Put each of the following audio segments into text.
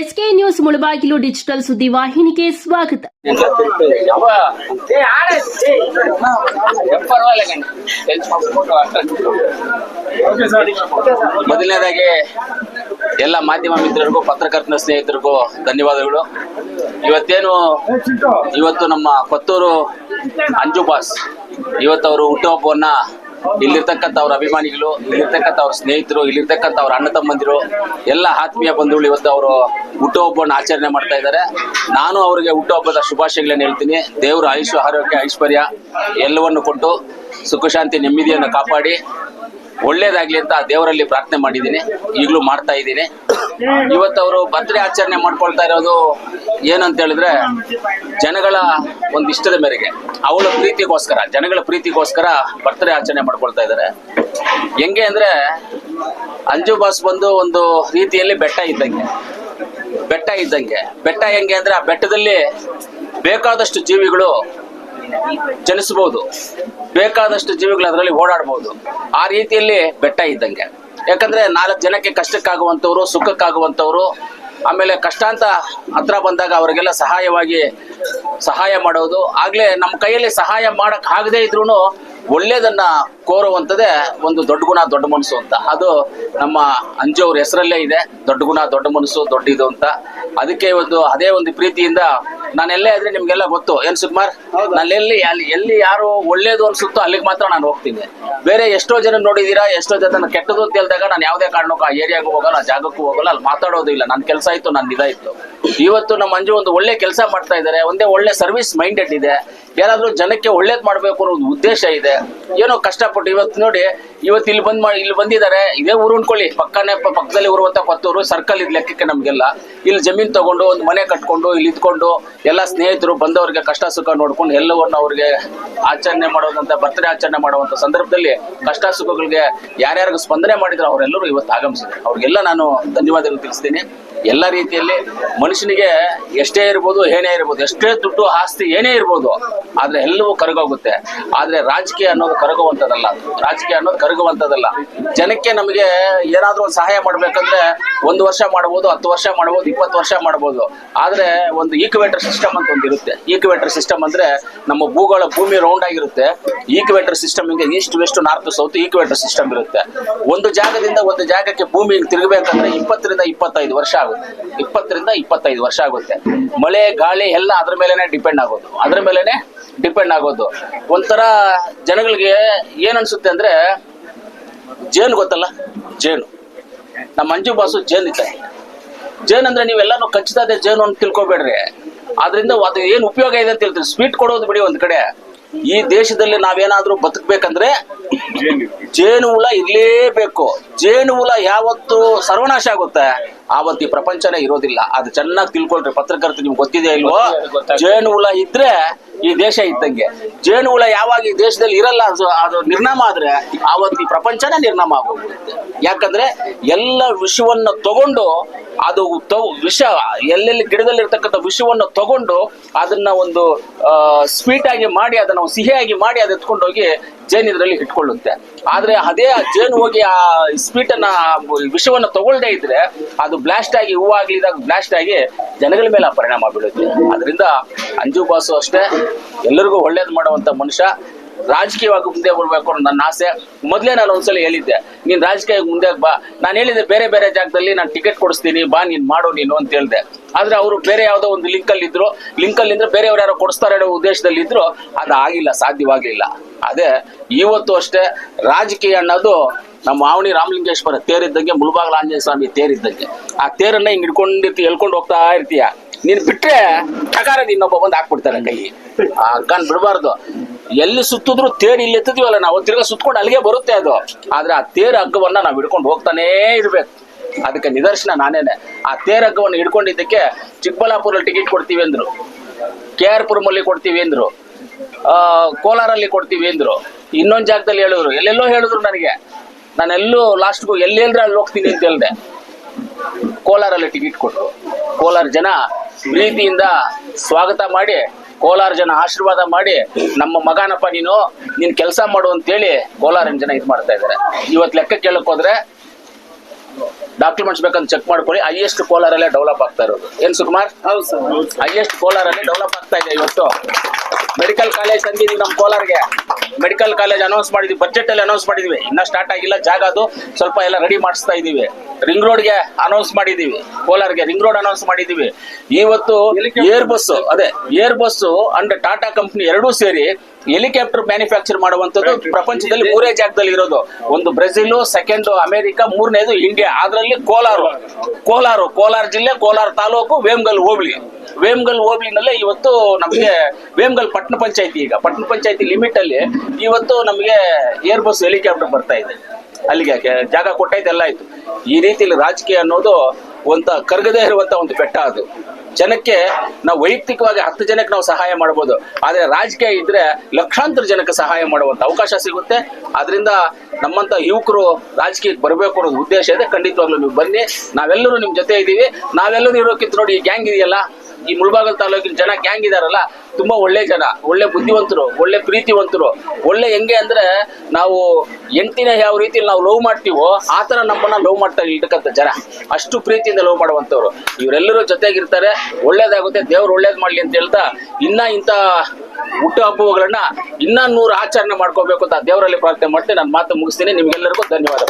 SK news Mulbagal digital ಸುದ್ದಿ ವಾಹಿನಿಗೆ ಸ್ವಾಗತ. ಮೊದಲನೇದಾಗಿ ಎಲ್ಲ ಮಾಧ್ಯಮ ಮಿತ್ರರಿಗೂ ಪತ್ರಕರ್ತನ ಸ್ನೇಹಿತರಿಗೂ ಧನ್ಯವಾದಗಳು ಇವತ್ತೇನು, ಇವತ್ತು ನಮ್ಮ ಕೊತ್ತೂರು ಅಂಜು ಬಾಸ್, ಇವತ್ತು ಅವರು ಹುಟ್ಟುಹಬ್ಬವನ್ನ ಇಲ್ಲಿರ್ತಕ್ಕಂಥ ಅವ್ರ ಅಭಿಮಾನಿಗಳು ಇಲ್ಲಿರ್ತಕ್ಕಂಥ ಅವ್ರ ಸ್ನೇಹಿತರು ಇಲ್ಲಿರ್ತಕ್ಕಂಥ ಅವ್ರ ಅಣ್ಣ ತಮ್ಮಂದಿರು, ಎಲ್ಲ ಆತ್ಮೀಯ ಬಂಧುಗಳು ಇವತ್ತು ಅವರು ಹುಟ್ಟುಹಬ್ಬವನ್ನು ಆಚರಣೆ ಮಾಡ್ತಾ ಇದ್ದಾರೆ. ನಾನು ಅವರಿಗೆ ಹುಟ್ಟುಹಬ್ಬದ ಶುಭಾಶಯಗಳನ್ನು ಹೇಳ್ತೀನಿ. ದೇವರು ಆಯುಷ್ ಆರೋಗ್ಯ, ಐಶ್ವರ್ಯ ಎಲ್ಲವನ್ನು ಕೊಟ್ಟು ಸುಖಶಾಂತಿ, ನೆಮ್ಮದಿಯನ್ನು ಕಾಪಾಡಿ. ಒಳ್ಳೇದಾಗ್ಲಿ ಅಂತ ದೇವರಲ್ಲಿ ಪ್ರಾರ್ಥನೆ ಮಾಡಿದ್ದೀನಿ. ಈಗಲೂ ಮಾಡ್ತಾ ಇದ್ದೀನಿ. ಇವತ್ತು ಅವರು ಬರ್ತ್ಡೇ ಆಚರಣೆ ಮಾಡ್ಕೊಳ್ತಾ ಇರೋದು ಏನಂತ ಹೇಳಿದ್ರೆ ಜನಗಳ ಒಂದು ಇಷ್ಟದ ಮೇರೆಗೆ. ಅವಳ ಪ್ರೀತಿಗೋಸ್ಕರ, ಜನಗಳ ಪ್ರೀತಿಗೋಸ್ಕರ ಬರ್ತ್ಡೇ ಆಚರಣೆ ಮಾಡ್ಕೊಳ್ತಾ ಇದ್ದಾರೆ. ಹೆಂಗೆ ಅಂದ್ರೆ ಅಂಜು ಬಾಸ್ ಬಂದು ಒಂದು ರೀತಿಯಲ್ಲಿ ಬೆಟ್ಟ ಇದ್ದಂಗೆ. ಬೆಟ್ಟ ಇದ್ದಂಗೆ. ಬೆಟ್ಟ ಹೆಂಗೆ ಅಂದ್ರೆ ಆ ಬೆಟ್ಟದಲ್ಲಿ ಬೇಕಾದಷ್ಟು ಜೀವಿಗಳು ಚಲಿಸಬಹುದು ಬೇಕಾದಷ್ಟು ಜೀವಿಗಳು ಅದರಲ್ಲಿ ಓಡಾಡಬಹುದು ಆ ರೀತಿಯಲ್ಲಿ ಬೆಟ್ಟ ಇದ್ದಂಗೆ. ಯಾಕಂದ್ರೆ ನಾಲ್ಕು ಜನಕ್ಕೆ ಕಷ್ಟಕ್ಕಾಗುವಂಥವ್ರು, ಸುಖಕ್ಕಾಗುವಂಥವ್ರು, ಆಮೇಲೆ ಕಷ್ಟ ಅಂತ ಹತ್ರ ಬಂದಾಗ ಅವರಿಗೆಲ್ಲ ಸಹಾಯವಾಗಿ ಸಹಾಯ ಮಾಡೋದು. ಆಗ್ಲೇ ನಮ್ಮ ಕೈಯಲ್ಲಿ ಸಹಾಯ ಮಾಡಕ್ ಆಗದೇ ಇದ್ರು ಒಳ್ಳೇದನ್ನ ಕೋರುವಂಥದ್ದೇ ಒಂದು ದೊಡ್ಡ ಗುಣ, ದೊಡ್ಡ ಮನಸ್ಸು ಅಂತ. ಅದು ನಮ್ಮ ಅಂಜು ಹೆಸರಲ್ಲೇ ಇದೆ. ದೊಡ್ಡ ಗುಣ, ದೊಡ್ಡ ಮನಸ್ಸು, ದೊಡ್ಡ ಇದು ಅಂತ. ಅದಕ್ಕೆ ಒಂದು, ಅದೇ ಒಂದು ಪ್ರೀತಿಯಿಂದ ನಾನು ಎಲ್ಲೇ ಇದ್ರೆ ನಿಮ್ಗೆಲ್ಲ ಗೊತ್ತು. ಏನ್ ಸುಕುಮಾರ್? ನಾನು ಎಲ್ಲಿ ಅಲ್ಲಿ ಎಲ್ಲಿ ಯಾರು ಒಳ್ಳೇದು ಅನ್ಸುತ್ತೋ ಅಲ್ಲಿಗೆ ಮಾತ್ರ ನಾನು ಹೋಗ್ತೀನಿ. ಬೇರೆ ಎಷ್ಟೋ ಜನ ನೋಡಿದೀರಾ ಎಷ್ಟೋ ಜನ ಕೆಟ್ಟದು ಅಂತ ಹೇಳಿದಾಗ ನಾನು ಯಾವುದೇ ಕಾರಣಕ್ಕೂ ಆ ಏರಿಯಾಗೂ ಹೋಗಲ್ಲ ಆ ಜಾಗಕ್ಕೂ ಹೋಗಲ್ಲ ಅಲ್ಲಿ ಮಾತಾಡೋದು ಇಲ್ಲ. ನನ್ನ ಕೆಲಸ ಇತ್ತು ನನ್ನ ಇದಾಯ್ತು ಇವತ್ತು ನಮ್ಮ ಅಂಜು ಒಂದು ಒಳ್ಳೆ ಕೆಲಸ ಮಾಡ್ತಾ ಇದ್ದಾರೆ, ಒಂದೇ ಒಳ್ಳೆ ಸರ್ವಿಸ್ ಮೈಂಡೆಡ್ ಇದೆ. ಯಾರಾದ್ರೂ ಜನಕ್ಕೆ ಒಳ್ಳೇದ್ ಮಾಡ್ಬೇಕು ಅನ್ನೋ ಒಂದು ಉದ್ದೇಶ ಇದೆ. ಏನೋ ಕಷ್ಟಪಟ್ಟು ಇವತ್ತು ನೋಡಿ, ಇವತ್ತು ಇಲ್ಲಿ ಬಂದ್ ಮಾಡಿ ಇಲ್ಲಿ ಬಂದಿದ್ದಾರೆ. ಇದೇ ಊರು ಉಣ್ಕೊಳ್ಳಿ. ಪಕ್ಕನೇ ಪಕ್ಕದಲ್ಲಿ ಊರುವಂತ ಕೊತ್ತೂರು ಸರ್ಕಲ್ ಇದ್ ಲೆಕ್ಕಕ್ಕೆ ನಮ್ಗೆಲ್ಲ. ಇಲ್ಲಿ ಜಮೀನ್ ತಗೊಂಡು, ಒಂದು ಮನೆ ಕಟ್ಕೊಂಡು, ಇಲ್ಲಿ ಇದ್ಕೊಂಡು, ಎಲ್ಲ ಸ್ನೇಹಿತರು, ಬಂದವರಿಗೆ ಕಷ್ಟ ಸುಖ ನೋಡ್ಕೊಂಡು, ಎಲ್ಲವನ್ನ ಅವ್ರಿಗೆ ಆಚರಣೆ ಮಾಡೋದಂತ ಬರ್ತ್ಡೇ ಆಚರಣೆ ಮಾಡುವಂತ ಸಂದರ್ಭದಲ್ಲಿ ಕಷ್ಟ ಸುಖಗಳಿಗೆ ಯಾರ್ಯಾರಿಗೂ ಸ್ಪಂದನೆ ಮಾಡಿದ್ರು, ಅವರೆಲ್ಲರೂ ಇವತ್ತು ಆಗಮಿಸಿದ್ರು. ಅವ್ರಿಗೆಲ್ಲ ನಾನು ಧನ್ಯವಾದಗಳು ತಿಳಿಸ್ತೀನಿ. ಎಲ್ಲ ರೀತಿಯಲ್ಲಿ ಮನುಷ್ಯನಿಗೆ ಎಷ್ಟೇ ಇರ್ಬೋದು, ಏನೇ ಇರ್ಬೋದು, ಎಷ್ಟೇ ದುಡ್ಡು, ಆಸ್ತಿ ಏನೇ ಇರ್ಬೋದು, ಆದ್ರೆ ಎಲ್ಲವೂ ಕರಗೋಗುತ್ತೆ. ಆದ್ರೆ ರಾಜಕೀಯ ಅನ್ನೋದು ಕರಗುವಂತದಲ್ಲ ರಾಜಕೀಯ ಅನ್ನೋದು ಕರಗುವಂತದಲ್ಲ ಜನಕ್ಕೆ ನಮಗೆ ಏನಾದರೂ ಒಂದು ಸಹಾಯ ಮಾಡಬೇಕಂದ್ರೆ ಒಂದು ವರ್ಷ ಮಾಡ್ಬೋದು, ಹತ್ತು ವರ್ಷ ಮಾಡ್ಬೋದು, ಇಪ್ಪತ್ತು ವರ್ಷ ಮಾಡ್ಬೋದು. ಆದ್ರೆ ಒಂದು ಈಕ್ವೇಟರ್ ಸಿಸ್ಟಮ್ ಅಂತ ಒಂದು ಇರುತ್ತೆ. ಈಕ್ವೇಟರ್ ಸಿಸ್ಟಮ್ ಅಂದ್ರೆ ನಮ್ಮ ಭೂಗೋಳ ಭೂಮಿ ರೌಂಡ್ ಆಗಿರುತ್ತೆ. ಈಕ್ವೇಟರ್ ಸಿಸ್ಟಮ್ ಹಿಂಗೆ east west north south equator system ಇರುತ್ತೆ. ಒಂದು ಜಾಗದಿಂದ ಒಂದು ಜಾಗಕ್ಕೆ ಭೂಮಿ ತಿರುಗಬೇಕಂದ್ರೆ ಇಪ್ಪತ್ತರಿಂದ ಇಪ್ಪತ್ತೈದು ವರ್ಷ ಆಗುತ್ತೆ. ಇಪ್ಪತ್ತರಿಂದ ಇಪ್ಪತ್ತೈದು ವರ್ಷ ಆಗುತ್ತೆ. ಮಳೆ, ಗಾಳಿ ಎಲ್ಲ ಅದ್ರ ಮೇಲೆನೆ ಡಿಪೆಂಡ್ ಆಗೋದು. ಅದ್ರ ಮೇಲೆನೆ ಡಿಪೆಂಡ್ ಆಗೋದು. ಒಂಥರ ಜನಗಳಿಗೆ ಏನ್ ಅನ್ಸುತ್ತೆ ಅಂದ್ರೆ ಜೇನು ಗೊತ್ತಲ್ಲ? ಜೇನು. ನಮ್ಮ ಮಂಜು ಬಾಸು ಜೇನ್ ಇತ್ತ ಜೇನ್ ಅಂದ್ರೆ ನೀವೆಲ್ಲಾನು ಕಚ್ಚುತ್ತದೆ ಜೇನು ಅಂತ ತಿಳ್ಕೊಬೇಡ್ರಿ. ಅದರಿಂದ ಅದು ಏನು ಉಪಯೋಗ ಇದೆ ಅಂತ ಹೇಳ್ತೀವಿ ಸ್ವೀಟ್ ಕೊಡೋದು ಬಿಡಿ ಒಂದ್ ಕಡೆ. ಈ ದೇಶದಲ್ಲಿ ನಾವೇನಾದ್ರೂ ಬದುಕಬೇಕಂದ್ರೆ ಜೇನು ಹುಳ ಇರ್ಲೇಬೇಕು. ಜೇನು ಹುಳ ಯಾವತ್ತು ಸರ್ವನಾಶ ಆಗುತ್ತೆ. ಆವತ್ತು ಈ ಪ್ರಪಂಚನೇ ಇರೋದಿಲ್ಲ. ಅದು ಚೆನ್ನಾಗಿ ತಿಳ್ಕೊಳ್ರಿ. ಪತ್ರಕರ್ತ ನಿಮ್ಗೆ ಗೊತ್ತಿದೆ ಇಲ್ವೋ? ಜೇನು ಹುಳ ಇದ್ರೆ ಈ ದೇಶ ಇದ್ದಂಗೆ. ಜೇನು ಹುಳ ಯಾವಾಗ ಈ ದೇಶದಲ್ಲಿ ಇರಲ್ಲ ಅದು ಅದು ನಿರ್ನಾಮ ಆದ್ರೆ ಆವತ್ತು ಈ ಪ್ರಪಂಚನೇ ನಿರ್ನಾಮ ಆಗೋಗ್ಬಿಡುತ್ತೆ. ಯಾಕಂದ್ರೆ ಎಲ್ಲ ವಿಷವನ್ನ ತಗೊಂಡು ಅದು ವಿಷ, ಎಲ್ಲೆಲ್ಲಿ ಗಿಡದಲ್ಲಿ ಇರ್ತಕ್ಕಂಥ ವಿಷವನ್ನು ತಗೊಂಡು ಅದನ್ನ ಒಂದು ಸ್ವೀಟ್ ಆಗಿ ಮಾಡಿ ಅದನ್ನ ಸಿಹಿಯಾಗಿ ಮಾಡಿ ಅದು ಎತ್ಕೊಂಡೋಗಿ ಜೇನು ಇದರಲ್ಲಿ ಇಟ್ಕೊಳ್ಳುತ್ತೆ. ಆದ್ರೆ ಅದೇ ಜೇನು ಹೋಗಿ ಆ ಸ್ವೀಟ್ ಅನ್ನ, ವಿಷವನ್ನು ತಗೊಳ್ದೇ ಇದ್ರೆ ಅದು ಬ್ಲಾಸ್ಟ್ ಆಗಿ ಹೂವಾಗ್ಲಿದಾಗ ಬ್ಲಾಸ್ಟ್ ಆಗಿ ಜನಗಳ ಮೇಲೆ ಆ ಪರಿಣಾಮ ಬೀಳುತ್ತೆ. ಅದರಿಂದ ಅಂಜು ಬಾಸು ಅಷ್ಟೇ. ಎಲ್ಲರಿಗೂ ಒಳ್ಳೇದು ಮಾಡುವಂತ ಮನುಷ್ಯ. ರಾಜಕೀಯವಾಗಿ ಮುಂದೆ ಬರ್ಬೇಕು ಅನ್ನೋ ನನ್ನ ಆಸೆ. ಮೊದಲೇ ನಾನು ಒಂದ್ಸಲ ಹೇಳಿದ್ದೆ, ನೀನ್ ರಾಜಕೀಯ ಮುಂದೆ ಬಾ. ನಾನು ಹೇಳಿದ್ದೆ ಬೇರೆ ಬೇರೆ ಜಾಗದಲ್ಲಿ ನಾನು ಟಿಕೆಟ್ ಕೊಡಿಸ್ತೀನಿ, ಬಾ ನೀನ್ ಮಾಡು ನೀನು ಅಂತ ಹೇಳಿದೆ. ಆದ್ರೆ ಅವರು ಬೇರೆ ಯಾವುದೋ ಒಂದು ಲಿಂಕ್ ಅಲ್ಲಿ ಇದ್ರು. ಲಿಂಕ್ ಅಲ್ಲಿ ಇದ್ರೆ ಬೇರೆಯವ್ರು ಯಾರೋ ಕೊಡಿಸ್ತಾರೆ ಅನ್ನೋ ಉದ್ದೇಶದಲ್ಲಿ ಇದ್ರು. ಅದು ಆಗಿಲ್ಲ, ಸಾಧ್ಯವಾಗ್ಲಿಲ್ಲ. ಅದೇ, ಇವತ್ತು ಅಷ್ಟೇ ರಾಜಕೀಯ ಅನ್ನೋದು ನಮ್ಮ ಆವಣಿ ರಾಮಲಿಂಗೇಶ್ವರ ತೇರಿದ್ದಂಗೆ ಮುಳುಬಾಗಲ ಆಂಜನೇಯ ಸ್ವಾಮಿ ತೇರಿದ್ದಂಗೆ. ಆ ತೇರನ್ನ ಹಿಂಗ್ ಹಿಡ್ಕೊಂಡಿರ್ತಿ, ಎಳ್ಕೊಂಡು ಹೋಗ್ತಾ ಇರ್ತೀಯ? ನೀನ್ ಬಿಟ್ರೆ ಪ್ರಕಾರ ಇನ್ನೊಬ್ಬ ಬಂದು ಹಾಕ್ಬಿಡ್ತಾರೆ ಕೈ ಆ ಅಕ್ಕನ್ ಬಿಡಬಾರ್ದು. ಎಲ್ಲಿ ಸುತ್ತಿದ್ರು ತೇರ್ ಇಲ್ಲಿ ಎತ್ತಿದೀವಲ್ಲ ನಾವು, ತಿರ್ಗಾ ಸುತ್ಕೊಂಡು ಅಲ್ಲಿಗೆ ಬರುತ್ತೆ ಅದು. ಆದ್ರೆ ಆ ತೇರ್ ಹಗ್ಗವನ್ನ ನಾವು ಹಿಡ್ಕೊಂಡು ಹೋಗ್ತಾನೇ ಇರ್ಬೇಕು. ಅದಕ್ಕೆ ನಿದರ್ಶನ ನಾನೇನೆ. ಆ ತೇರ್ ಹಗ್ಗವನ್ನು ಹಿಡ್ಕೊಂಡಿದ್ದಕ್ಕೆ ಚಿಕ್ಕಬಳ್ಳಾಪುರಲ್ಲಿ ಟಿಕೆಟ್ ಕೊಡ್ತೀವಿ ಅಂದ್ರು. ಕೆ ಆರ್ ಪುರಮಲ್ಲಿ ಕೊಡ್ತೀವಿ ಅಂದ್ರು. ಆ, ಕೋಲಾರಲ್ಲಿ ಕೊಡ್ತೀವಿ ಅಂದ್ರು. ಇನ್ನೊಂದ್ ಜಾಗದಲ್ಲಿ ಹೇಳಿದ್ರು. ಎಲ್ಲೆಲ್ಲೋ ಹೇಳಿದ್ರು ನನಗೆ. ನಾನೆಲ್ಲೂ ಲಾಸ್ಟ್ಗೂ ಎಲ್ಲೆಲ್ದ್ರೆ ಅಲ್ಲಿ ಹೋಗ್ತೀನಿ ಅಂತ ಹೇಳ್ದೆ. ಕೋಲಾರಲ್ಲಿ ಟಿಕೆಟ್ ಕೊಟ್ಟರು ಕೋಲಾರ ಜನ ಪ್ರೀತಿಯಿಂದ ಸ್ವಾಗತ ಮಾಡಿ ಕೋಲಾರ ಜನ ಆಶೀರ್ವಾದ ಮಾಡಿ ನಮ್ಮ ಮಗನಪ್ಪ ನೀನು ನೀನ್ ಕೆಲಸ ಮಾಡು ಅಂತೇಳಿ ಕೋಲಾರ ಜನ ಇದು ಮಾಡ್ತಾ ಇದ್ದಾರೆ ಇವತ್ತು ಲೆಕ್ಕ ಕೇಳಕ್ ಹೋದ್ರೆ ಡಾಕ್ಯುಮೆಂಟ್ಸ್ ಬೇಕಂತ ಚೆಕ್ ಮಾಡ್ಕೊಳ್ಳಿ ಹೈಯೆಸ್ಟ್ ಕೋಲಾರಲ್ಲೇ ಡೆವಲಪ್ ಆಗ್ತಾ ಇರೋದು. ಏನ್ ಸುಕುಮಾರ್? ಹೈಯೆಸ್ಟ್ ಕೋಲಾರಲ್ಲೇ ಡೆವಲಪ್ ಆಗ್ತಾ ಇದೆ ಇವತ್ತು. ಮೆಡಿಕಲ್ ಕಾಲೇಜ್ ತಂದಿದೀವಿ ನಮ್ಮ ಕೋಲಾರ್ಗೆ. ಮೆಡಿಕಲ್ ಕಾಲೇಜ್ ಅನೌನ್ಸ್ ಮಾಡಿದ್ವಿ ಬಜೆಟ್ ಅಲ್ಲಿ ಅನೌನ್ಸ್ ಮಾಡಿದ್ವಿ. ಇನ್ನೂ ಸ್ಟಾರ್ಟ್ ಆಗಿಲ್ಲ ಜಾಗ ಅದು. ಸ್ವಲ್ಪ ಎಲ್ಲ ರೆಡಿ ಮಾಡಿಸ್ತಾ ಇದೀವಿ. ರಿಂಗ್ ರೋಡ್ಗೆ ಅನೌನ್ಸ್ ಮಾಡಿದೀವಿ. ಕೋಲಾರ್ಗೆ ರಿಂಗ್ ರೋಡ್ ಅನೌನ್ಸ್ ಮಾಡಿದೀವಿ. ಇವತ್ತು ಏರ್ ಬಸ್ ಅದೇ Airbus and Tata company ಎರಡೂ ಸೇರಿ ಹೆಲಿಕಾಪ್ಟರ್ ಮ್ಯಾನುಫ್ಯಾಕ್ಚರ್ ಮಾಡುವಂತದ್ದು ಪ್ರಪಂಚದಲ್ಲಿ ಮೂರೇ ಜಾಗದಲ್ಲಿ ಇರೋದು. ಒಂದು ಬ್ರೆಜಿಲ್ ಸೆಕೆಂಡ್ ಅಮೆರಿಕ ಮೂರನೇದು ಇಂಡಿಯಾ ಅದರಲ್ಲಿ ಕೋಲಾರ. ಕೋಲಾರ ಕೋಲಾರ ಜಿಲ್ಲೆ ಕೋಲಾರ ತಾಲೂಕು ವೇಮಗಲ್ ಹೋಬಳಿ. ವೇಮ್ಗಲ್ ಹೋಬಳಿನಲ್ಲೇ ಇವತ್ತು ನಮಗೆ ವೇಮ್ಗಲ್ ಪಟ್ಟಣ ಪಂಚಾಯತಿ ಈಗ. ಪಟ್ಟಣ ಪಂಚಾಯತಿ ಲಿಮಿಟ್ ಅಲ್ಲಿ ಇವತ್ತು ನಮಗೆ ಏರ್ ಬಸ್ ಹೆಲಿಕಾಪ್ಟರ್ ಬರ್ತಾ ಇದೆ. ಅಲ್ಲಿಗೆ ಜಾಗ ಕೊಟ್ಟೈತೆ ಎಲ್ಲ ಆಯ್ತು. ಈ ರೀತಿಯಲ್ಲಿ ರಾಜಕೀಯ ಅನ್ನೋದು ಒಂತ ಕರ್ಗದೇ ಇರುವಂತ ಒಂದು ಬೆಟ್ಟ ಅದು. ಜನಕ್ಕೆ ನಾವು ವೈಯಕ್ತಿಕವಾಗಿ ಹತ್ತು ಜನಕ್ಕೆ ನಾವು ಸಹಾಯ ಮಾಡ್ಬೋದು. ಆದ್ರೆ ರಾಜಕೀಯ ಇದ್ರೆ ಲಕ್ಷಾಂತರ ಜನಕ್ಕೆ ಸಹಾಯ ಮಾಡುವಂತ ಅವಕಾಶ ಸಿಗುತ್ತೆ. ಅದರಿಂದ ನಮ್ಮಂತ ಯುವಕರು ರಾಜಕೀಯಕ್ಕೆ ಬರಬೇಕು ಅನ್ನೋದು ಉದ್ದೇಶ ಇದೆ. ಖಂಡಿತವಾಗ್ಲೂ ನೀವು ಬನ್ನಿ. ನಾವೆಲ್ಲರೂ ನಿಮ್ ಜೊತೆ ಇದ್ದೀವಿ ನಾವೆಲ್ಲರೂ ಇರೋಕ್ಕಿಂತ ನೋಡಿ ಈ ಗ್ಯಾಂಗ್ ಇದೆಯಲ್ಲ? ಈ ಮುಳಬಾಗಲ್ ತಾಲೂಕಿನ ಜನ ಗ್ಯಾಂಗ್ ಇದಾರಲ್ಲ, ತುಂಬಾ ಒಳ್ಳೆ ಜನ, ಒಳ್ಳೆ ಬುದ್ಧಿವಂತರು, ಒಳ್ಳೆ ಪ್ರೀತಿವಂತರು. ಒಳ್ಳೆ ಹೆಂಗೆ ಅಂದ್ರೆ ನಾವು ಎಂಟಿನ ಯಾವ ರೀತಿಯಲ್ಲಿ ನಾವು ಲವ್ ಮಾಡ್ತೀವೋ, ಆ ತರ ನಮ್ಮನ್ನ ಲವ್ ಮಾಡ್ತಾ ಇರ್ತಕ್ಕಂಥ ಜನ. ಅಷ್ಟು ಪ್ರೀತಿಯಿಂದ ಲವ್ ಮಾಡುವಂತವ್ರು ಇವರೆಲ್ಲರೂ ಜೊತೆಗಿರ್ತಾರೆ, ಒಳ್ಳೇದಾಗುತ್ತೆ, ದೇವ್ರು ಒಳ್ಳೇದ್ ಮಾಡ್ಲಿ ಅಂತ ಹೇಳ್ತಾ ಇನ್ನ ಇಂಥ ಹುಟ್ಟು ಹಬ್ಬಗಳನ್ನ ಇನ್ನ ನೂರು ಆಚರಣೆ ಮಾಡ್ಕೋಬೇಕು ಅಂತ ದೇವರಲ್ಲಿ ಪ್ರಾರ್ಥನೆ ಮಾಡ್ತೀನಿ ನಾನು ಮಾತು ಮುಗಿಸ್ತೀನಿ. ನಿಮ್ಗೆಲ್ಲರಿಗೂ ಧನ್ಯವಾದ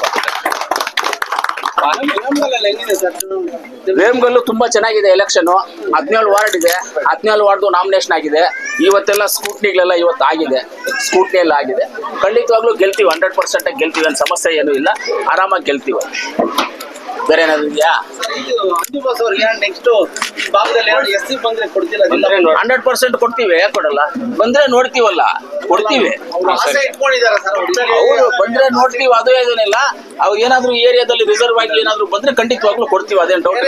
ವೇಮ್ಗಲ್ಲು ತುಂಬಾ ಚೆನ್ನಾಗಿದೆ ಎಲೆಕ್ಷನ್ ಹದಿನೇಳು ವಾರ್ಡ್ ಇದೆ. ಹದಿನೇಳು ವಾರ್ಡ್ ನಾಮಿನೇಷನ್ ಆಗಿದೆ. ಇವತ್ತೆಲ್ಲ ಸ್ಕೂಟ್ನಿಗಳೆಲ್ಲ ಇವತ್ತು ಆಗಿದೆ. ಸ್ಕೂಟ್ನಿ ಎಲ್ಲ ಆಗಿದೆ. ಖಂಡಿತವಾಗ್ಲೂ ಗೆಲ್ತೀವಿ ಹಂಡ್ರೆಡ್ ಪರ್ಸೆಂಟ್ ಗೆಲ್ತೀವಿ ಅಂತ ಸಮಸ್ಯೆ ಏನೂ ಇಲ್ಲ. ಆರಾಮಾಗಿ ಗೆಲ್ತೀವಿ. ಬೇರೆ ಏನಾದ್ರು ಇದೆಯಾ? ಹಂಡ್ರೆಡ್ ಪರ್ಸೆಂಟ್ ಕೊಡ್ತೀವಿ ಯಾಕೆ ಕೊಡಲ್ಲ? ಬಂದ್ರೆ ನೋಡ್ತೀವಲ್ಲ ಕೊಡ್ತೀವಿ. ಅವರು ಬಂದ್ರೆ ನೋಡ್ತೀವಿ ಅದು ಏನಿಲ್ಲ. ಅವ್ರು ಏನಾದ್ರು ಏರಿಯಾದಲ್ಲಿ ರಿಸರ್ವ್ ಆಗಿ ಏನಾದ್ರು ಬಂದ್ರೆ ಖಂಡಿತವಾಗ್ಲೂ ಕೊಡ್ತೀವಿ ಅದೇನು ಡೌಟ್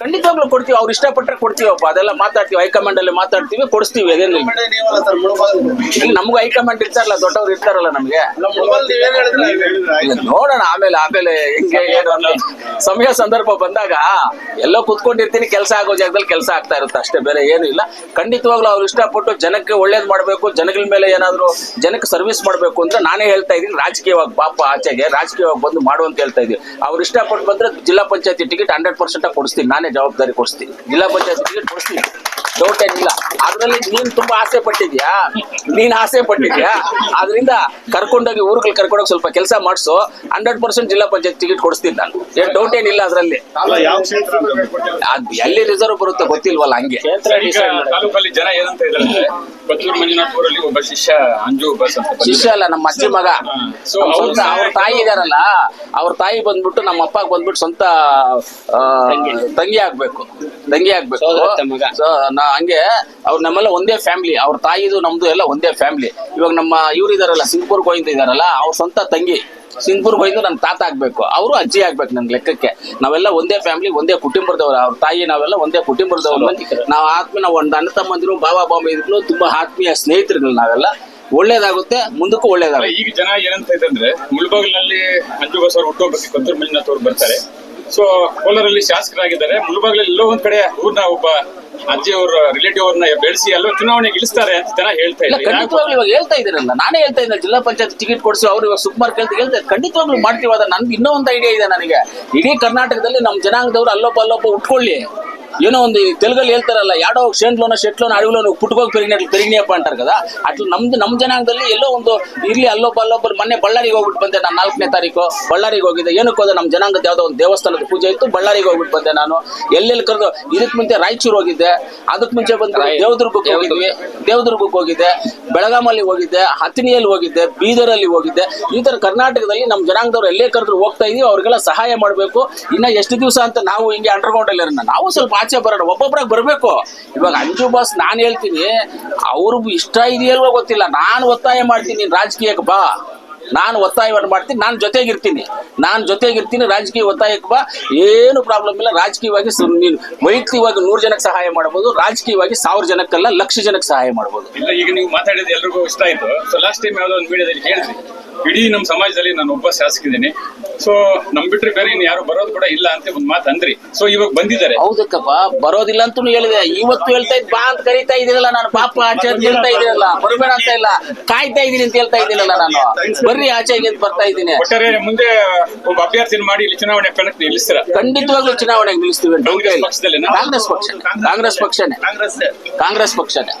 ಖಂಡಿತವಾಗ್ಲೂ ಕೊಡ್ತೀವಿ ಅವ್ರು ಇಷ್ಟಪಟ್ಟರೆ ಕೊಡ್ತೀವಪ್ಪ ಅದೆಲ್ಲ ಮಾತಾಡ್ತೀವಿ ಹೈಕಮಾಂಡ್ ಅಲ್ಲಿ ಮಾತಾಡ್ತೀವಿ ಕೊಡಿಸ್ತೀವಿ ಅದೇನು ನಮ್ಗೆ ಹೈಕಮಾಂಡ್ ಇರ್ತಾರಲ್ಲ ದೊಡ್ಡವ್ರು ಇರ್ತಾರಲ್ಲ ನಮ್ಗೆ. ನೋಡೋಣ ಆಮೇಲೆ ಆಮೇಲೆ ಹೆಂಗೆ ಏನು ಸಮಯ ಸಂದರ್ಭ ಬಂದಾಗ ಎಲ್ಲೋ ಕುತ್ಕೊಂಡಿರ್ತೀನಿ, ಕೆಲಸ ಆಗೋ ಜಾಗದಲ್ಲಿ ಕೆಲಸ ಆಗ್ತಾ ಇರುತ್ತೆ, ಅಷ್ಟೇ ಬೇರೆ ಏನು ಇಲ್ಲ. ಖಂಡಿತವಾಗ್ಲೂ ಅವ್ರು ಇಷ್ಟಪಟ್ಟು ಜನಕ್ಕೆ ಒಳ್ಳೇದ್ ಮಾಡಬೇಕು, ಜನಗಳ ಮೇಲೆ ಏನಾದ್ರು ಜನಕ್ಕೆ ಸರ್ವಿಸ್ ಮಾಡಬೇಕು ಅಂತ ನಾನೇ ಹೇಳ್ತಾ ಇದ್ದೀನಿ, ರಾಜಕೀಯವಾಗಿ ಪಾಪ ಆಚೆಗೆ, ರಾಜಕೀಯವಾಗಿ ಬಂದು ಮಾಡು ಅಂತ ಹೇಳ್ತಾ ಇದ್ದೀವಿ ಅವ್ರು ಇಷ್ಟಪಟ್ಟು ಬಂದ್ರೆ ಜಿಲ್ಲಾ ಪಂಚಾಯತಿ ಟಿಕೆಟ್ ಹಂಡ್ರೆಡ್ ಪರ್ಸೆಂಟ್ ಕೊಡಿಸ್ತೀನಿ, ನಾನೇ ಜವಾಬ್ದಾರಿ ಕೊಡಿಸ್ತೀನಿ. ಜಿಲ್ಲಾ ಪಂಚಾಯತಿ ಟಿಕೆಟ್ ಕೊಡಿಸ್ತೀನಿ. ಡೌಟ್ ಏನಿಲ್ಲ. ಅದ್ರಲ್ಲಿ ನೀನ್ ತುಂಬಾ ಆಸೆ ಪಟ್ಟಿದ್ಯಾ? ನೀನ್ ಆಸೆ ಪಟ್ಟಿದ್ಯಾ? ಅದ್ರಿಂದ ಕರ್ಕೊಂಡೋಗಿ ಊರುಗಳು ಕರ್ಕೊಂಡೋಗಿ ಸ್ವಲ್ಪ ಕೆಲಸ ಮಾಡಿಸು. ಹಂಡ್ರೆಡ್ ಪರ್ಸೆಂಟ್ ಜಿಲ್ಲಾ ಪಂಚಾಯತ್ ಟಿಕೆಟ್ ಕೊಡಿಸ್ತೀನಿ ನಾನು. ಏನ್ ಡೌಟ್ ಏನಿಲ್ಲ ಅದ್ರಲ್ಲಿ. ಯಾವ ಕ್ಷೇತ್ರ ಅದ್ ಎಲ್ಲಿ ರಿಸರ್ವ್ ಬರುತ್ತೆ ಗೊತ್ತಿಲ್ವಲ್ಲ ಹಂಗೆ. ತಾಲೂಕಲ್ಲಿ ಜನ ಏನಂತ ಇದ್ದಾರೆ ಕೊತ್ತೂರು ಒಬ್ಬ ಶಿಷ್ಯ ಅಂಜು ಬಸ್ ಅಂತ ಬಂದಿದ್ದಾರೆ. ಶಿಷ್ಯ ಅಲ್ಲ ನಮ್ಮ ಅಜ್ಜಿ ಮಗ. ಸ್ವಂತ ಅವ್ರ ತಾಯಿ ಇದಾರಲ್ಲ ಅವ್ರ ತಾಯಿ ಬಂದ್ಬಿಟ್ಟು ನಮ್ಮ ಅಪ್ಪ ಬಂದ್ಬಿಟ್ಟು ಸ್ವಂತ ತಂಗಿ. ಆಗ್ಬೇಕು. ತಂಗಿ ಆಗ್ಬೇಕು. ಸೊ ನಾ ಹಂಗೆ ಅವ್ರು ನಮ್ಮೆಲ್ಲ ಒಂದೇ ಫ್ಯಾಮಿಲಿ ಅವ್ರ ತಾಯಿದು ನಮ್ದು ಎಲ್ಲ ಒಂದೇ ಫ್ಯಾಮಿಲಿ ಇವಾಗ ನಮ್ಮ ಇವ್ರು ಇದಾರಲ್ಲ ಸಿಂಗ್ಪುರ್ ಗೋಯಿಂದ ಇದಾರಲ್ಲ ಅವ್ರ ಸ್ವಂತ ತಂಗಿ. ಸಿಂಗ್ಪುರ್ ಗೋಯಿಂದ ನನ್ನ ತಾತ ಆಗ್ಬೇಕು ಅವರು ಅಜ್ಜಿ ಆಗ್ಬೇಕು ನನ್ ಲೆಕ್ಕಕ್ಕೆ. ನಾವೆಲ್ಲ ಒಂದೇ ಫ್ಯಾಮಿಲಿ ಒಂದೇ ಕುಟುಂಬದವ್ರು ಅವ್ರ ತಾಯಿ ನಾವೆಲ್ಲ ಒಂದೇ ಕುಟುಂಬದವ್ರು. ನಾವು ಆತ್ಮೀಯ ನಾವು ಒಂದು ಅಣ್ಣ ತಮ್ಮಂದಿರು ಬಾಬಾ ಬಾಂಬೆ ಇದ್ರು ತುಂಬಾ ಆತ್ಮೀಯ ಸ್ನೇಹಿತರುಗಳು ನಾವೆಲ್ಲ. ಒಳ್ಳೇದಾಗುತ್ತೆ ಮುಂದಕ್ಕೂ ಒಳ್ಳೇದಾಗ ಒಳ್ಳೇದಾಗುತ್ತೆ. ಈಗ ಜನ ಏನಂತ ಇದ್ರೆ ಅಂದ್ರೆ ಮುಳುಬಾಗಿಲಿನಲ್ಲಿ ಅಂಜು ಬಸ್ ಅವ್ರು ಹುಟ್ಟೋಗ್ಬೇಕು ಕೊತ್ತೂರು ಮಂಜುನಾಥ್ ಅವ್ರು ಬರ್ತಾರೆ. ಸೊ ಕೋಲಾರಲ್ಲಿ ಶಾಸಕರಾಗಿದ್ದಾರೆ. ಮುಳುಬಾಗ್ಲಲ್ಲಿ ಎಲ್ಲೋ ಒಂದ್ ಕಡೆ ಊರ್ನ ಒಬ್ಬ ಅಜ್ಜಿ ಅವ್ರ ರಿಲೇಟಿವ್ ಅವ್ರನ್ನ ಬೆಳೆಸಿ ಎಲ್ಲ ಚುನಾವಣೆಗೆ ಇಳಿಸ್ತಾರೆ ಅಂತ ಜನ ಹೇಳ್ತಾ ಇಲ್ಲ ಇದ್ದಾರೆ. ಖಂಡಿತವಾಗ್ಲೂ ಇವಾಗ ಹೇಳ್ತಾ ಇದ್ದೀರಲ್ಲ ನಾನೇ ಹೇಳ್ತಾ ಇದ್ದೆ ಜಿಲ್ಲಾ ಪಂಚಾಯತ್ ಟಿಕೆಟ್ ಕೊಡಿಸಿ ಅವ್ರು ಇವಾಗ ಸುಕುಮಾರ್ ಕೇಳ್ತಾ ಹೇಳ್ತಾ ಖಂಡಿತವಾಗ್ಲೂ ಮಾಡ್ತೀವಿ ಅದ ನನ್ಗೆ ಇನ್ನೂ ಒಂದು ಐಡಿಯಾ ಇದೆ ನನಗೆ. ಇಡೀ ಕರ್ನಾಟಕದಲ್ಲಿ ನಮ್ಮ ಜನಾಂಗದವ್ರು ಅಲ್ಲೊಬ್ಬ ಅಲ್ಲೊಬ್ಬ ಉಟ್ಕೊಳ್ಳಿ. ಏನೋ ಒಂದು ತೆಲುಗಲ್ಲಿ ಹೇಳ್ತಾರಲ್ಲ ಯಾಡೋ ಕ್ಷೇಣ್ಲೋನ ಶೆಟ್ಲೋನ ಅಡವಿಲೋನ ಪುಟ್ಕೋಗಿ ಪೆರಿಗಿನట్లు ಪೆರಿಗಿನಿಯಪ್ಪ ಅಂಟಾರ ಕದಾ? ಅಟ್ಲ ನಮ್ದು ನಮ್ಮ ಜನಾಂಗದಲ್ಲಿ ಎಲ್ಲೋ ಒಂದು ಇರ್ಲಿ ಅಲ್ಲೊಬ್ಬ ಅಲ್ಲೊಬ್ಬರು ಮೊನ್ನೆ ಬಳ್ಳಾರಿಗೆ ಹೋಗ್ಬಿಟ್ಟು ಬಂದೆ ನಾನು ನಾಲ್ಕನೇ ತಾರೀಕು. ಬಳ್ಳಾರಿಗೆ ಹೋಗಿದ್ದೆ. ಏನಕ್ಕೆ ಹೋದೆ? ನಮ್ಮ ಜನಾಂಗದ ಯಾವುದೋ ಒಂದು ದೇವಸ್ಥಾನದ ಪೂಜೆ ಇತ್ತು. ಬಳ್ಳಾರಿಗೆ ಹೋಗ್ಬಿಟ್ಟು ಬಂದೆ ನಾನು. ಎಲ್ಲೆಲ್ಲಿ ಕರೆದು ಇದಕ್ಕೆ ಮುಂಚೆ ರಾಯಚೂರು ಹೋಗಿದ್ದೆ. ಅದಕ್ಕೆ ಮುಂಚೆ ಬಂದು ದೇವದುರ್ಗಕ್ಕೆ ಹೋಗಿದ್ವಿ. ದೇವದುರ್ಗಕ್ಕೆ ಹೋಗಿದ್ದೆ. ಬೆಳಗಾಮಲ್ಲಿ ಹೋಗಿದ್ದೆ. ಹತ್ತಿನಿಯಲ್ಲಿ ಹೋಗಿದ್ದೆ. ಬೀದರಲ್ಲಿ ಹೋಗಿದ್ದೆ. ಈ ಥರ ಕರ್ನಾಟಕದಲ್ಲಿ ನಮ್ಮ ಜನಾಂಗದವ್ರು ಎಲ್ಲೇ ಕರೆದ್ರು ಹೋಗ್ತಾ ಇದೀವಿ. ಅವ್ರಿಗೆಲ್ಲ ಸಹಾಯ ಮಾಡಬೇಕು. ಇನ್ನ ಎಷ್ಟು ದಿವಸ ಅಂತ ನಾವು ಹಿಂಗೆ ಅಂಡರ್ಗ್ರೌಂಡಲ್ಲಿ ನಾವು ಸ್ವಲ್ಪ ಆಚೆ ಬರೋಣ ಒಬ್ಬೊಬ್ಬರಾಗಿ ಬರಬೇಕು. ಇವಾಗ ಅಂಜು ಬಾಸ್ ನಾನು ಹೇಳ್ತೀನಿ, ಅವ್ರಿಗೂ ಇಷ್ಟ ಇದೆಯಲ್ವೋ ಗೊತ್ತಿಲ್ಲ, ನಾನು ಒತ್ತಾಯ ಮಾಡ್ತೀನಿ ರಾಜಕೀಯಕ್ಕೆ ಬಾ. ನಾನು ಒತ್ತಾಯವನ್ನು ಮಾಡ್ತೀನಿ, ನಾನು ಜೊತೆಗಿರ್ತೀನಿ. ನಾನು ಜೊತೆಗಿರ್ತೀನಿ, ರಾಜಕೀಯ ಒತ್ತಾಯಕ್ಕೆ ಬಾ. ಏನು ಪ್ರಾಬ್ಲಮ್ ಇಲ್ಲ, ರಾಜಕೀಯವಾಗಿ ನೀನು ವೈಯಕ್ತಿಕವಾಗಿ ನೂರು ಜನಕ್ಕೆ ಸಹಾಯ ಮಾಡ್ಬೋದು, ರಾಜಕೀಯವಾಗಿ ಸಾವಿರ ಜನಕ್ಕೆಲ್ಲ, ಲಕ್ಷ ಜನಕ್ಕೆ ಸಹಾಯ ಮಾಡ್ಬೋದು. ಇಲ್ಲ, ಈಗ ನೀವು ಮಾತಾಡಿದ ಎಲ್ರಿಗೂ ಇಷ್ಟ ಆಯ್ತು. ಸೊ ಲಾಸ್ಟ್ ಟೈಮ್ ಯಾವುದೋ ಒಂದು ವಿಡಿಯೋದಲ್ಲಿ ಹೇಳಿದ್ರಿ ಇಡೀ ನಮ್ಮ ಸಮಾಜದಲ್ಲಿ ನಾನು ಒಬ್ಬ ಶಾಸಕಿದ್ದೀನಿ. ಸೊ ನಮ್ ಬಿಟ್ರೆ ಬೇರೆ ಇನ್ನು ಯಾರು ಬರೋದು ಕೂಡ ಇಲ್ಲ ಅಂತ ಒಂದು ಮಾತು ಅಂದ್ರಿ. ಸೊ ಇವಾಗ ಬಂದಿದ್ದಾರೆ. ಹೌದಕ್ಕಪ್ಪ ಬರೋದಿಲ್ಲ ಅಂತ ಹೇಳಿದೆ. ಇವತ್ತು ಹೇಳ್ತಾ ಇದ್ ಬಾ ಅಂತ ಕರಿತಾ ಇದೀನಲ್ಲ ನಾನು. ಪಾಪ ಆಚಾರ್ಯ ಹೇಳ್ತಾ ಇದೀನಲ್ಲ ಬರಬೇಡ ಅಂತ ಇಲ್ಲ. ಕಾಯ್ತಾ ಇದೀನಿ ಅಂತ ಹೇಳ್ತಾ ಇದೀನಲ್ಲ ನಾನು. ಬರ್ರಿ ಆಚೆಗೆ ಅಂತ ಬರ್ತಾ ಇದ್ದೀನಿ. ಒಟ್ಟಾರೆ ಮುಂದೆ ಒಬ್ಬ ಅಭ್ಯರ್ಥಿ ಮಾಡಿ ಇಲ್ಲಿ ಚುನಾವಣೆ ಕಣಕ್ಕೆ ನಿಲ್ಲಿಸ್ತೀರ? ಖಂಡಿತವಾಗ್ಲೂ ಚುನಾವಣೆಗೆ ನಿಲ್ಲಿಸ್ತೀವಿ ಅಂತ ಕಾಂಗ್ರೆಸ್ ಪಕ್ಷ? ಕಾಂಗ್ರೆಸ್ ಪಕ್ಷನೇ. ಕಾಂಗ್ರೆಸ್ ಪಕ್ಷನೇ.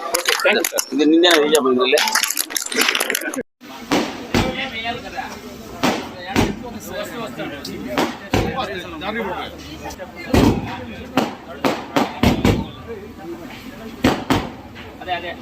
అదే అదే.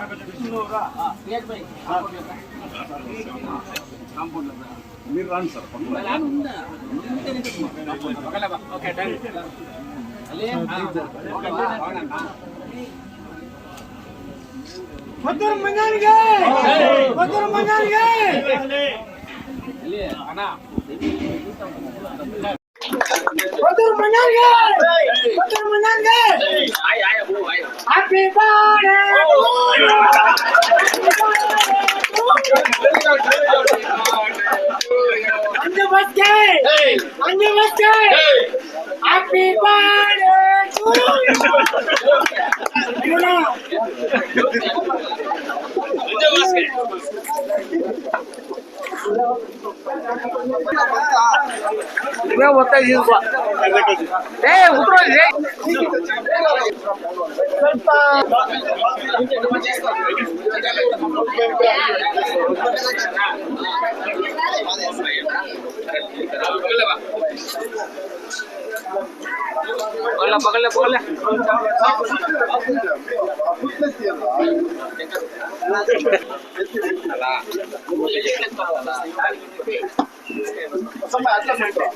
ಕಾಂಗ್ರೆಸ್ ಕಾಂಗ್ರೆಸ್ ಪಕ್ಷನೇ ಥ್ಯಾಂಕ್ ಯು ಸರ್ ಇದು ನಿಂದೇನ ನಿಜ ಬಂದಿಲ್ಲ Happy birthday! Happy birthday! Anju birthday! Happy birthday to you! Birthday! મેં બતાવી એ ઉતરો છે Hola, págale, págale. ಸರ್